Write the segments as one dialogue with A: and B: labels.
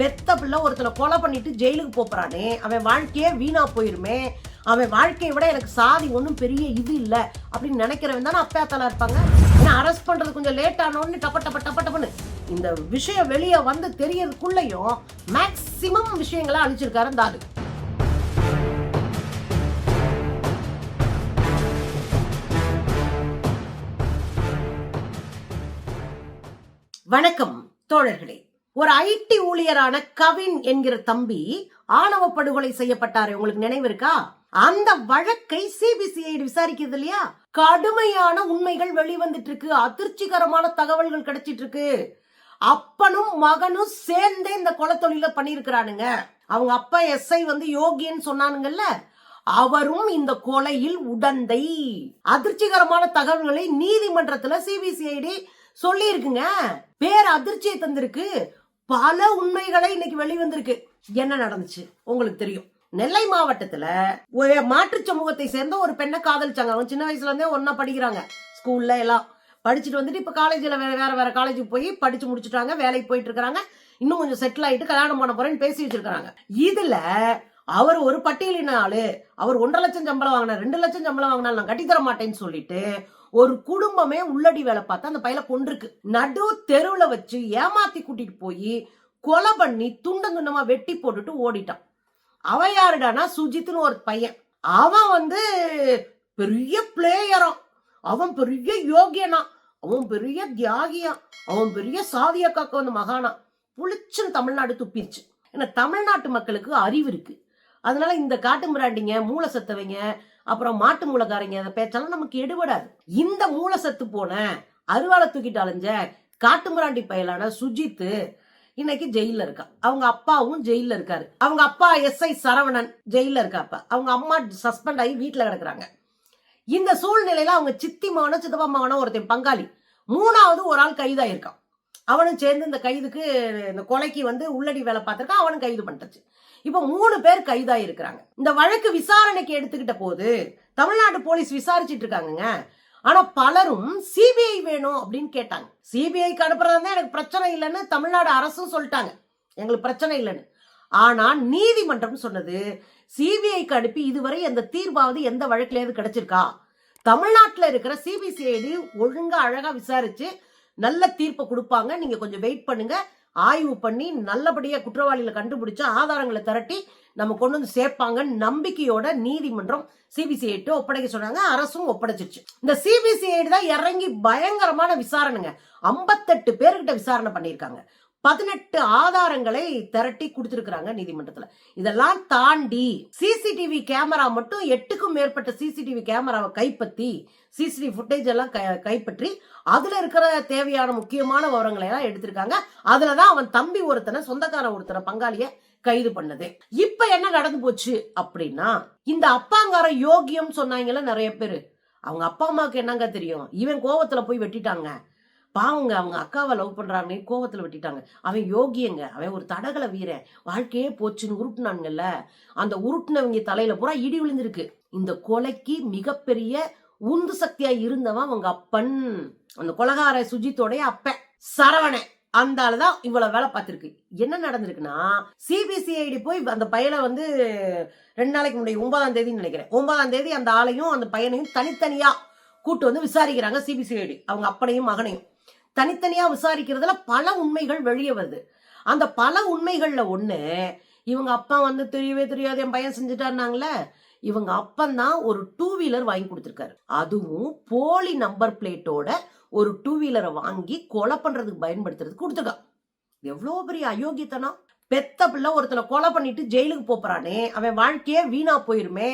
A: பெத்த பிள்ளை ஒருத்தனை கொலை பண்ணிட்டு ஜெயிலுக்கு போகிறானே அவன் வாழ்க்கையே வீணா போயிருமே. அவன் வாழ்க்கையை விட எனக்கு சாதி ஒன்றும் பெரிய இது இல்லை அப்படின்னு நினைக்கிறவன் தானே அப்பா இருப்பாங்க. ஏன்னா அரெஸ்ட் பண்ணுறது கொஞ்சம் லேட் ஆனோன்னு டப்ப டப்ப டப்ப டப்புன்னு. இந்த விஷயம் வெளியே வந்து தெரியறதுக்குள்ளேயும் மேக்சிமம் விஷயங்களை அழிச்சிருக்காரு அந்த ஆளு. வணக்கம் தோழர்களே. ஒரு ஐடி ஊழியரான கவின் என்கிற தம்பி ஆணவ படுகொலை செய்யப்பட்டாரு. உங்களுக்கு நினைவு இருக்கா? அந்த வழக்கை சிபிசிஐடி விசாரிக்கிறது இல்லையா? கடுமையான உண்மைகள் வெளிவந்துட்டு இருக்கு அதிர்ச்சிகரமான தகவல்கள் கிடைச்சிட்டு இருக்கு அப்பனும் மகனும் சேர்ந்தே இந்த குலத்தொழில பண்ணியிருக்கிறானுங்க. பண்ணிருக்கிறானுங்க அவங்க அப்பா எஸ்ஐ வந்து யோகின்னு சொன்னானுங்கல்ல. அவரும் இந்த கொலையில் உடந்தை. அதிர்ச்சிகரமான தகவல்களை நீதிமன்றத்துல சிபிசிஐடி சொல்லி இருக்குங்க பேர் அதிர்ச்சியை தந்திருக்கு. பல உண்மைகளை இன்னைக்கு வெளிவந்திருக்கு. என்ன நடந்துச்சு? உங்களுக்கு தெரியும். நெல்லை மாவட்டத்துல ஒரு சமூகத்தை சேர்ந்த ஒரு பெண்ணை காதலிச்சாங்க. அவங்க சின்ன வயசுல இருந்தே ஒன்னா படிக்கிறாங்க. ஸ்கூல்ல எல்லாம். படிச்சுட்டு வந்துட்டு இப்ப காலேஜ்ல வேற வேற வேற காலேஜுக்கு போய் படிச்சு முடிச்சுட்டாங்க. வேலைக்கு போயிட்டு இருக்காங்க இன்னும் கொஞ்சம் செட்டில் ஆயிட்டு கல்யாணம் பண்ண போறேன்னு பேசி வச்சிருக்காங்க இதுல அவர் ஒரு பட்டியலின ஆளு. அவர் ஒன்றரை லட்சம் சம்பளம் வாங்கினார். ரெண்டு லட்சம் சம்பளம் வாங்கினாலும் நான் கட்டித்தர மாட்டேன்னு சொல்லிட்டு ஒரு குடும்பமே உள்ளடி வேலை பார்த்து அந்த பையல கொண்டிருக்கு நடு தெருவுல வச்சு ஏமாத்தி கூட்டிட்டு போய் கொலை பண்ணி துண்டம் துண்டமா வெட்டி போட்டுட்டு ஓடிட்டான். அவன் யாருடானா சுஜித்னு ஒரு பையன். அவன் வந்து பெரிய பிளேயரான் அவன் பெரிய யோகியனா. அவன் பெரிய தியாகியா. அவன் பெரிய சாதிய காக்க வந்து மகானா. புளிச்சுன்னு தமிழ்நாடு துப்பிடுச்சு ஏன்னா தமிழ்நாட்டு மக்களுக்கு அறிவு இருக்கு. அதனால இந்த காட்டு மிராண்டிங்க மூளை சத்தவங்க அப்புறம் மாட்டு மூளைக்காரங்க அதை பேச்செல்லாம் நமக்கு எடுபடாது. இந்த மூளை சத்து போன அருவாளை தூக்கிட்டு அலைஞ்ச காட்டுமிராண்டி பயலான சுஜித்து இன்னைக்கு ஜெயில இருக்கா. அவங்க அப்பாவும் ஜெயில இருக்காரு. அவங்க அப்பா எஸ்ஐ சரவணன் ஜெயில இருக்காப்ப. அவங்க அம்மா சஸ்பெண்ட் ஆகி வீட்டுல கிடக்குறாங்க. இந்த சூழ்நிலையில அவங்க சித்தி மகனோ சித்தப்பா மகனும் ஒருத்தன் பங்காளி. மூணாவது ஒரு ஆள் கைதாயிருக்கான். அவனும் சேர்ந்து இந்த கைதுக்கு இந்த கொலைக்கு வந்து உள்ளடி வேலை பார்த்துருக்கான். அவனும் கைது பண்ணிட்டுச்சு. இப்போ மூணு பேர் கைதாகி இருக்கிறாங்க இந்த வழக்கு விசாரணைக்கு எடுத்துக்கிட்ட போது தமிழ்நாடு போலீஸ் விசாரிச்சிட்டு இருக்காங்கங்க. ஆனா பலரும் சிபிஐ வேணும் அப்படின்னு கேட்டாங்க. சிபிஐக்கு அனுப்புறதா எனக்கு பிரச்சனை இல்லைன்னு தமிழ்நாடு அரசும் சொல்லிட்டாங்க. எங்களுக்கு பிரச்சனை இல்லைன்னு. ஆனா நீதிமன்றம் சொன்னது சிபிஐக்கு அனுப்பி இதுவரை எந்த தீர்வாவது எந்த வழக்குலயாவது கிடைச்சிருக்கா? தமிழ்நாட்டில் இருக்கிற சிபிசிஐடி ஒழுங்கா அழகா விசாரிச்சு நல்ல தீர்ப்பை கொடுப்பாங்க. நீங்க கொஞ்சம் வெயிட் பண்ணுங்க. ஆய்வு பண்ணி நல்லபடியா குற்றவாளிகளை கண்டுபிடிச்சு ஆதாரங்களை திரட்டி நம்ம கொண்டு வந்து சேர்ப்பாங்கன்னு நம்பிக்கையோட நீதிமன்றம் சிபிசிஐடி ஒப்படைக்க சொன்னாங்க. அரசும் ஒப்படைச்சிருச்சு. இந்த சிபிசிஐடி தான் இறங்கி பயங்கரமான விசாரணைங்க. ஐம்பத்தெட்டு பேர்கிட்ட விசாரணை பண்ணியிருக்காங்க. பதினெட்டு ஆதாரங்களை திரட்டி கொடுத்திருக்கிறாங்க நீதிமன்றத்துல. இதெல்லாம் தாண்டி சிசிடிவி கேமரா மட்டும் எட்டுக்கும் மேற்பட்ட சிசிடிவி கேமராவை கைப்பற்றி சிசிடிவி ஃபுட்டேஜ் எல்லாம் கைப்பற்றி அதுல இருக்கிற தேவையான முக்கியமான விவரங்களை எல்லாம் எடுத்திருக்காங்க. அதுலதான் அவன் தம்பி ஒருத்தனை சொந்தக்கார ஒருத்தனை பங்காளிய கைது பண்ணது. இப்ப என்ன நடந்து போச்சு அப்படின்னா இந்த அப்பாங்கார யோகியம் சொன்னாங்கல்ல நிறைய பேரு. அவங்க அப்பா அம்மாவுக்கு என்னங்க தெரியும்? இவன் கோவத்துல போய் வெட்டிட்டாங்க. பாவங்க அவங்க அக்காவை லவ் பண்ணுறாங்கன்னு கோவத்தில் வெட்டிட்டாங்க. அவன் யோகியங்க அவன் ஒரு தடகள வீரன். வாழ்க்கையே போச்சுன்னு உருட்டுனாங்கல்ல அந்த உருட்டுனவங்க தலையில பூரா இடி விழுந்திருக்கு. இந்த கொலைக்கு மிகப்பெரிய உந்து சக்தியா இருந்தவன் அவங்க அப்பன். அந்த கொலகார சுஜித்தோடைய அப்பன் சரவணன். அந்த ஆளுதான் இவ்வளவு வேலை பார்த்திருக்கு. என்ன நடந்திருக்குன்னா சிபிசிஐடி போய் அந்த பையனை வந்து ரெண்டு நாளைக்கு முன்னாடி ஒன்பதாம் தேதின்னு நினைக்கிறேன். ஒன்பதாம் தேதி அந்த ஆளையும் அந்த பையனையும் தனித்தனியா கூட்டு வந்து விசாரிக்கிறாங்க சிபிசிஐடி அவங்க அப்பனையும் மகனையும். தனித்தனியாக விசாரிக்கிறதுல பல உண்மைகள் வெளியே வருது. அந்த பல உண்மைகளில் ஒன்று இவங்க அப்பா வந்து தெரியவே தெரியாது என் பையன் செஞ்சுட்டாருனாங்களே இவங்க அப்பந்தான் ஒரு டூ வீலர் வாங்கி கொடுத்துருக்காரு. அதுவும் போலி நம்பர் பிளேட்டோட ஒரு டூ வீலரை வாங்கி கொலை பண்ணுறதுக்கு பயன்படுத்துறதுக்கு கொடுத்துருக்கான். எவ்வளோ பெரிய அயோக்கியத்தனம். பெத்த பிள்ளை ஒருத்தனை கொலை பண்ணிட்டு ஜெயிலுக்கு போகிறானே அவன் வாழ்க்கையே வீணா போயிருமே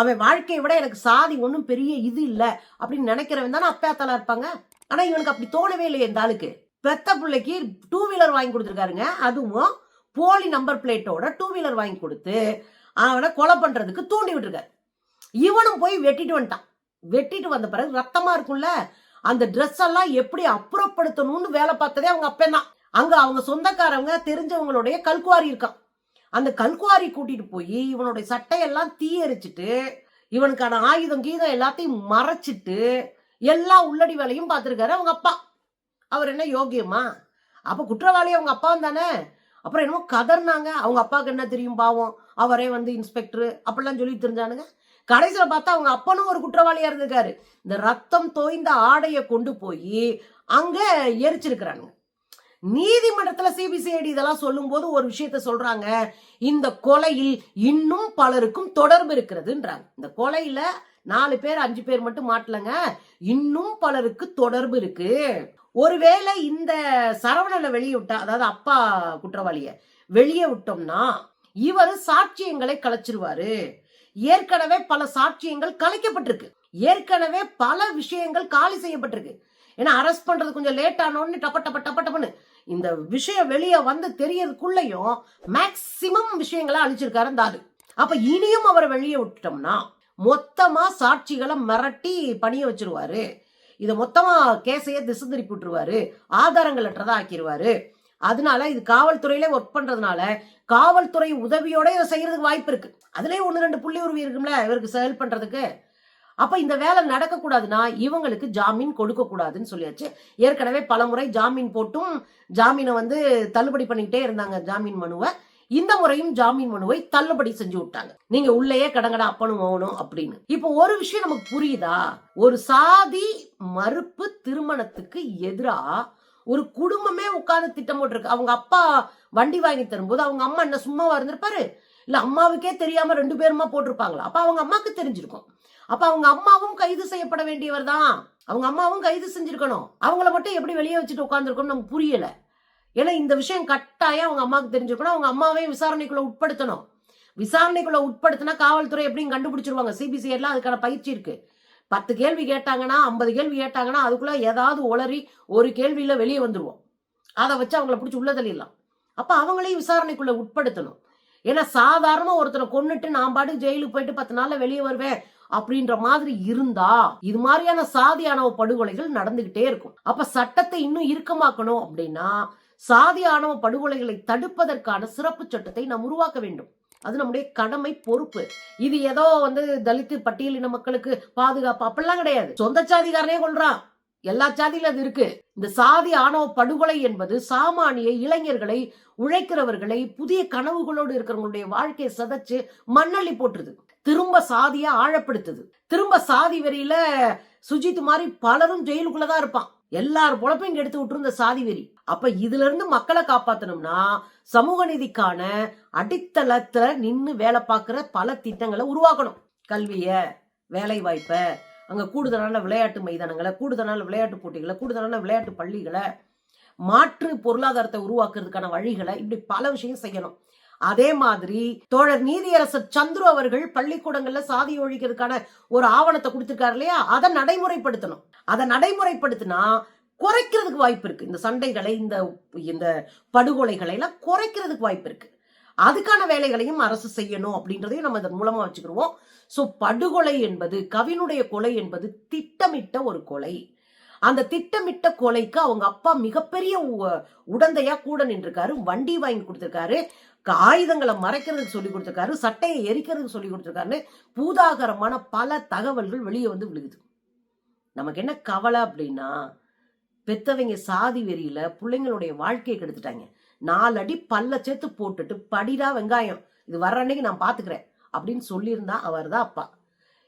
A: அவன் வாழ்க்கையை விட எனக்கு சாதி ஒன்றும் பெரிய இது இல்லை அப்படின்னு நினைக்கிறவன் தானே அப்பா இருப்பாங்க? ஆனா இவனுக்கு அப்படி தோணவே இல்லையே இந்த ஆளுக்கு. பெத்த பிள்ளைக்கு டூ வீலர் வாங்கி கொடுத்துருக்காருங்க. அதுவும் போலி நம்பர் பிளேட்டோட டூ வீலர் வாங்கி கொடுத்து அவனை கொலை பண்றதுக்கு தூண்டி விட்டுருக்காரு. இவனும் போய் வெட்டிட்டு வந்துட்டான். வெட்டிட்டு வந்த பிறகு ரத்தமா இருக்கும்ல? அந்த ட்ரெஸ் எல்லாம் எப்படி அப்புறப்படுத்தணும்னு வேலை பார்த்ததே அவங்க அப்பன் தான் அங்க அவங்க சொந்தக்காரவங்க தெரிஞ்சவங்களுடைய கல்குவாரி இருக்கான். அந்த கல்குவாரி கூட்டிட்டு போய் இவனுடைய சட்டையெல்லாம் தீயரிச்சிட்டு இவனுக்கான ஆயுதம் கீதம் எல்லாத்தையும் மறைச்சிட்டு எல்லா உள்ளடி வேலையும் பார்த்துருக்காரு அவங்க அப்பா. அவர் என்ன யோகியமா அப்போ குற்றவாளி அவங்க அப்பா தானே? அப்புறம் என்னமோ கதர்னாங்க. அவங்க அப்பாவுக்கு என்ன தெரியும் பாவம்? அவரே வந்து இன்ஸ்பெக்டர் அப்படிலாம் சொல்லி தெரிஞ்சானுங்க கடைசியில் பார்த்தா அவங்க அப்பனும் ஒரு குற்றவாளியாக இருந்திருக்காரு. இந்த ரத்தம் தோய்ந்த ஆடையை கொண்டு போய் அங்கே எரிச்சிருக்கிறானுங்க. நீதிமன்றத்தில் சிபிசிஐடி இதெல்லாம் சொல்லும்போது ஒரு விஷயத்த சொல்றாங்க. இந்த கொலையில் இன்னும் பலருக்கும் தொடர்பு இருக்கிறதுன்றாங்க. இந்த கொலையில நாலு பேர் அஞ்சு பேர் மட்டும் மாட்டலங்க. இன்னும் பலருக்கு தொடர்பு இருக்கு. ஒருவேளை இந்த சரவணனை வெளியே விட்டா அதாவது அப்பா குற்றவாளிய வெளியே விட்டோம்னா இவர் சாட்சியங்களை கலைச்சிருவாரு. ஏற்கனவே பல சாட்சியங்கள் கலைக்கப்பட்டிருக்கு. ஏற்கனவே பல விஷயங்கள் காலி செய்யப்பட்டிருக்கு. ஏன்னா அரெஸ்ட் பண்றது கொஞ்சம் லேட் ஆனோன்னு டப்ப டப்ப டப்ப டப்பனு இந்த விஷயம் வெளியே வந்து தெரியறதுக்குள்ளயும் மேக்சிமம் விஷயங்களை அழிச்சிருக்காரு அந்த ஆளு. அப்ப இனியும் அவரை வெளியே விட்டுட்டோம்னா மொத்தமா சாட்சிகளை மிரட்டி பணிய வச்சிருவாரு. இதை மொத்தமா கேஸையே திசை திருப்பி விட்டுருவாரு ஆதாரங்கள் அற்றதா ஆக்கிடுவாரு அதனால இது காவல்துறையில ஒர்க் பண்றதுனால காவல்துறை உதவியோட இதை செய்யறதுக்கு வாய்ப்பு இருக்கு. அதுலயே ஒன்று ரெண்டு புள்ளி உருவி இருக்கும்ல இவருக்கு செயல் பண்றதுக்கு. அப்போ இந்த வேலை நடக்கக்கூடாதுன்னா இவங்களுக்கு ஜாமீன் கொடுக்க கூடாதுன்னு சொல்லியாச்சு. ஏற்கனவே பல முறை ஜாமீன் போட்டும் ஜாமீனை வந்து தள்ளுபடி பண்ணிக்கிட்டே இருந்தாங்க ஜாமீன் மனுவை. இந்த முறையும் ஜாமீன் மனுவை தள்ளுபடி செஞ்சு விட்டாங்க. நீங்க உள்ளேயே கடங்கடா அப்பனும் மௌனம் அப்படின்னு. இப்போ ஒரு விஷயம் நமக்கு புரியுதா? ஒரு சாதி மறுப்பு திருமணத்துக்கு எதிரா ஒரு குடும்பமே உட்கார்ந்து திட்டம் போட்டிருக்கு. அவங்க அப்பா வண்டி வாங்கி தரும்போது அவங்க அம்மா என்ன சும்மாவா இருந்திருப்பாரு? இல்ல அம்மாவுக்கே தெரியாம ரெண்டு பேருமா போட்டிருப்பாங்களா? அப்ப அவங்க அம்மாக்கு தெரிஞ்சிருக்கும். அப்ப அவங்க அம்மாவும் கைது செய்யப்பட வேண்டியவர் தான். அவங்க அம்மாவும் கைது செஞ்சிருக்கணும். அவங்கள மட்டும் எப்படி வெளியே வச்சுட்டு உட்காந்துருக்கணும் நமக்கு புரியல. ஏன்னா இந்த விஷயம் கட்டாயம் அவங்க அம்மாவுக்கு தெரிஞ்சிருக்கணும். அவங்க அம்மாவையும் விசாரணைக்குள்ள உட்படுத்தணும். விசாரணைக்குள்ள உட்படுத்தினா காவல்துறை எப்படியும் கண்டுபிடிச்சிருவாங்க. சிபிசிஐலாம் அதுக்கான பயிற்சி இருக்கு. பத்து கேள்வி கேட்டாங்கன்னா ஐம்பது கேள்வி கேட்டாங்கன்னா அதுக்குள்ள ஏதாவது உளறி ஒரு கேள்வியில வெளியே வந்துருவோம். அதை வச்சு அவங்கள பிடிச்சி உள்ள தள்ளிடலாம். அப்ப அவங்களையும் விசாரணைக்குள்ள உட்படுத்தணும். ஏன்னா சாதாரண ஒருத்தரை கொன்னுட்டு நான் பாட்டு ஜெயிலுக்கு போயிட்டு பத்து நாள்ல வெளியே வருவேன் அப்படின்ற மாதிரி இருந்தா இது மாதிரியான சாதியானவ படுகொலைகள் நடந்துகிட்டே இருக்கும். அப்ப சட்டத்தை இன்னும் இறுக்கமாக்கணும் அப்படின்னா சாதி ஆணவ படுகொலைகளை தடுப்பதற்கான சிறப்பு சட்டத்தை நாம் உருவாக்க வேண்டும். அது நம்முடைய கடமை பொறுப்பு. இது ஏதோ வந்து தலித்து பட்டியலின மக்களுக்கு பாதுகாப்பு அப்படிலாம் கிடையாது. சொந்த சாதிகாரனே கொள்றான் எல்லா சாதியிலும் அது இருக்கு. இந்த சாதி ஆணவ படுகொலை என்பது சாமானிய இளைஞர்களை உழைக்கிறவர்களை புதிய கனவுகளோடு இருக்கிறவங்களுடைய வாழ்க்கையை சதைச்சு மண்ணள்ளி போட்டுருது. திரும்ப சாதியை ஆழப்படுத்துது. திரும்ப சாதி வெறியில சுஜித் மாதிரி பலரும் ஜெயிலுக்குள்ளதான் இருப்பான். எல்லார் பொழப்பையும் எடுத்து விட்டுரும் இந்த சாதி வெறி. அப்ப இதுல இருந்து மக்களை காப்பாத்தணும்னா சமூக நீதிக்கான அடித்தளத்துல நின்னு வேலை பார்க்கிற பல திட்டங்களை உருவாக்கணும். கல்விய வேலை வாய்ப்பை அங்க கூடுதலான விளையாட்டு மைதானங்களை கூடுதலான விளையாட்டு போட்டிகளை கூடுதலான விளையாட்டு பள்ளிகளை மாற்று பொருளாதாரத்தை உருவாக்குறதுக்கான வழிகளை இப்படி பல விஷயம் செய்யணும். அதே மாதிரி தோழர் நீதியரசர் சந்துரு அவர்கள் பள்ளிக்கூடங்கள்ல சாதி ஒழிக்கிறதுக்கான ஒரு ஆவணத்தை கொடுத்திருக்காரு இல்லையா? அதை நடைமுறைப்படுத்தணும். அதை நடைமுறைப்படுத்தினா குறைக்கிறதுக்கு வாய்ப்பு இருக்கு. இந்த சண்டைகளை இந்த இந்த படுகொலைகளை எல்லாம் குறைக்கிறதுக்கு வாய்ப்பு இருக்கு. அதுக்கான வேலைகளையும் அரசு செய்யணும் அப்படின்றதையும் நம்ம இதன் மூலமா வச்சுக்கிடுவோம் ஸோ படுகொலை என்பது கவினுடைய கொலை என்பது திட்டமிட்ட ஒரு கொலை. அந்த திட்டமிட்ட கொலைக்கு அவங்க அப்பா மிகப்பெரிய உ- உடந்தையா கூட நின்றுருக்காரு. வண்டி வாங்கி கொடுத்துருக்காரு. ஆயுதங்களை மறைக்கிறதுக்கு சொல்லி கொடுத்துருக்காரு. சட்டையை எரிக்கிறதுக்கு சொல்லி கொடுத்துருக்காருன்னு பூதாகரமான பல தகவல்கள் வெளியே வந்து விழுகுது. நமக்கு என்ன கவலை அப்படின்னா பெத்தவங்க சாதி வெறியில பிள்ளைங்களுடைய வாழ்க்கையை கெடுத்துட்டாங்க. நாலு அடி பல்ல சேர்த்து போட்டுட்டு படிடா வெங்காயம். இது வர்ற அன்னைக்கு நான் பாத்துக்கிறேன். அப்படின்னு சொல்லியிருந்தா அவர் தான் அப்பா.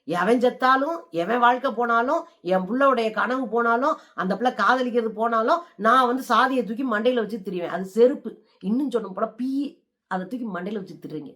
A: எவன் செத்தாலும் எவன் வாழ்க்கை போனாலும் என் பிள்ளையுடைய கனவு போனாலும் அந்த பிள்ளை காதலிக்கிறது போனாலும் நான் வந்து சாதியை தூக்கி மண்டையில வச்சு திரிவேன். அது செருப்பு. இன்னும் சொன்ன போல பீ அதை தூக்கி மண்டையில வச்சு திரிங்க.